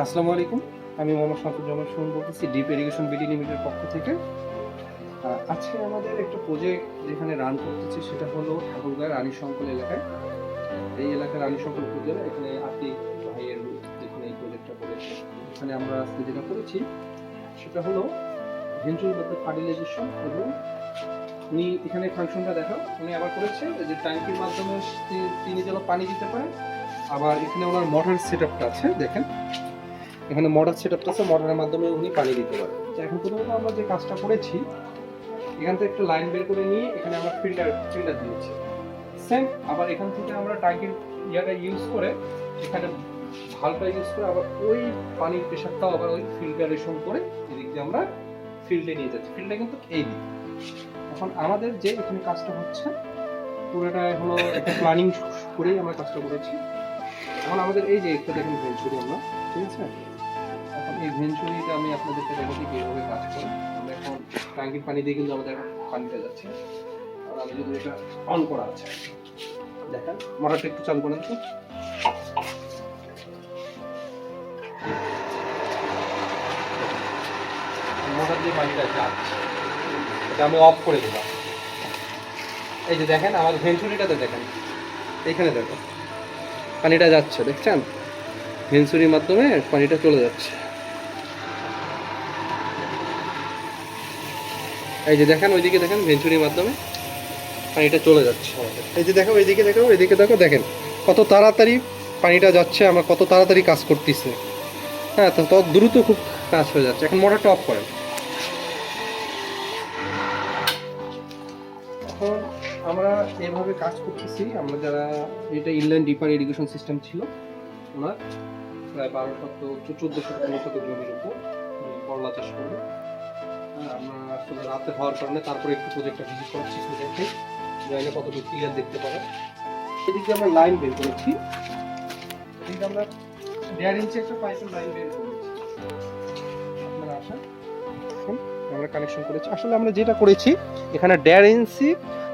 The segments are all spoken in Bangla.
আসসালামু আলাইকুম। আমি মোহাম্মদ শামসুজ্জামান সুমন বলতেছি ডিপ ইরিগেশন বিডি লিমিটেড পক্ষ থেকে। আজকে আমাদের একটা প্রজেক্ট যেখানে রান করতেছি, সেটা হলো ঠাকুরগাঁও রানী শঙ্কল এলাকায়। এই এলাকার রানী শঙ্কল উপজেলা, এখানে আতি ভাইয়ের এখানে এই প্রজেক্টটা করেছে এখানে আমরা আজকে যেটা করেছি, সেটা হলো ভেঞ্চুর মধ্যে ফার্টিলাইজেশন এবং উনি এখানে ফাংশনটা দেখা উনি আবার করেছে যে ট্যাঙ্কির মাধ্যমে তিনি যেন পানি দিতে পারেন। আবার এখানে ওনার মোটর সেট আপটা আছে, দেখেন। এখানে মোটর সেট আছে মোটরের মাধ্যমে উনি পানি দিতে পারেন। তো এখন প্রথমত আমরা যে কাজটা করেছি, এখান থেকে একটা লাইন বের করে নিয়ে এখানে আমরা ফিল্টার ফিল্টার দিয়েছি। সেম আবার এখান থেকে আমরা ট্যাঙ্কির ইয়াটা ইউজ করে, এখানে ভালটা ইউজ করে আবার ওই পানির প্রেশারটাও আবার ওই ফিল্টারেশন করে এদিক দিয়ে আমরা ফিল্ডে নিয়ে যাচ্ছি। ফিল্ডে কিন্তু এই দিক। এখন আমাদের যে এখানে কাজটা হচ্ছে পুরোটা হলো একটা প্ল্যানিং করেই আমরা কাজটা করেছি। এখন আমাদের এই যে একটা দেখেন আমরা, ঠিক আছে? এই ভেঞ্চুরিটা আমি আপনাদেরকে দেখাচ্ছি কীভাবে কাজ করে। আমরা এখন ট্যাঙ্কির পানি দিয়ে কিন্তু আমাদের পানিটা যাচ্ছে। আর আমি যদি এটা অন করা আছে। দেখেন মোটরটা একটু চালু করেন তো মোটর দিয়ে পানিটা যাচ্ছে এটা আমি অফ করে দিলাম। এই যে দেখেন, আমার ভেঞ্চুরিটাতে দেখেন। এইখানে দেখো, পানিটা যাচ্ছে, দেখছেন? ভেঞ্চুরির মাধ্যমে পানিটা চলে যাচ্ছে। এই যে দেখেন, ওইদিকে দেখেন ভেঞ্চুরির মাধ্যমে পানিটা চলে যাচ্ছে আমাদের। এই যে দেখো ওইদিকে দেখো ওইদিকে দেখো, দেখেন, কত তাড়াতাড়ি পানিটা যাচ্ছে, আমরা কত তাড়াতাড়ি কাজ করতেছে। হ্যাঁ তো তত দ্রুত খুব কাজ হয়ে যাচ্ছে। এখন মোটরটা অফ করেন। এখন আমরা এভাবে কাজ করতেছি। আমরা যারা, এটা ইনলাইন ডিপার ইরিগেশন সিস্টেম ছিল, ওনার প্রায় বারো শত চোদ্দ শত শত জমির উপর করলা চাষ করবে আমরা রাতে হওয়ার কারণে তারপরে একটু প্রজেক্টটা ভিজিট করাচ্ছি প্রজেক্টে কতটুকু ক্লিয়ার দেখতে পারে। এদিকে আমরা লাইন বের করেছি। এদিকে আমরা দেড় ইঞ্চি একটা পাইপের লাইন বের করেছি। আমরা কানেকশন করেছি। আসলে আমরা যেটা করেছি, এখানে দেড় ইঞ্চি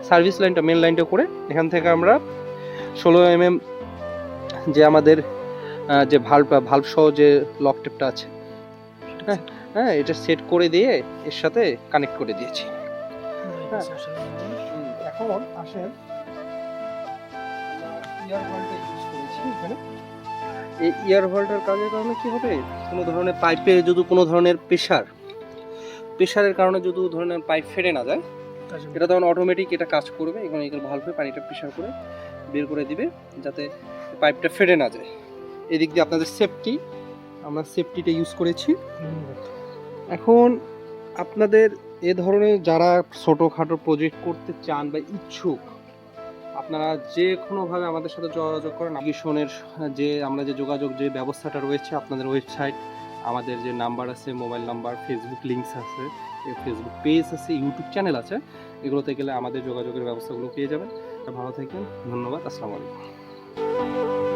সার্ভিস লাইনটা মেন লাইনটা করে এখান থেকে আমরা ষোলো এম এম যে আমাদের যে ভাল্ব ভাল্ব সহ যে লক টেপটা আছে হ্যাঁ হ্যাঁ এটা সেট করে দিয়ে এর সাথে কানেক্ট করে দিয়েছি। হ্যাঁ। এখন আসেন। এই ইয়ার ভল্টের কাজের কারণে কি হবে? কোনো ধরনের পাইপে যদি কোনো ধরনের প্রেশার প্রেশারের কারণে যদি ধরনের পাইপ ফেটে না যায় এটা তখন অটোমেটিক এটা কাজ করবে। এবং এগুলো ভালভে পানিটা প্রেশার করে বের করে দিবে যাতে পাইপটা ফেটে না যায়। এদিক দিয়ে আপনাদের সেফটি আমরা সেফটিটা ইউজ করেছি। এখন আপনাদের এ ধরনের যারা ছোটোখাটো প্রজেক্ট করতে চান বা ইচ্ছুক আপনারা যে কোনোভাবে আমাদের সাথে যোগাযোগ করেন। ইরিগেশনের যে আমরা যে যোগাযোগ যে ব্যবস্থাটা রয়েছে আপনাদের ওয়েবসাইট আমাদের যে নাম্বার আছে মোবাইল নাম্বার ফেসবুক লিঙ্কস আছে ফেসবুক পেজ আছে ইউটিউব চ্যানেল আছে এগুলোতে গেলে আমাদের যোগাযোগের ব্যবস্থাগুলো পেয়ে যাবেন। ভালো থাকবেন ধন্যবাদ আসসালামু আলাইকুম।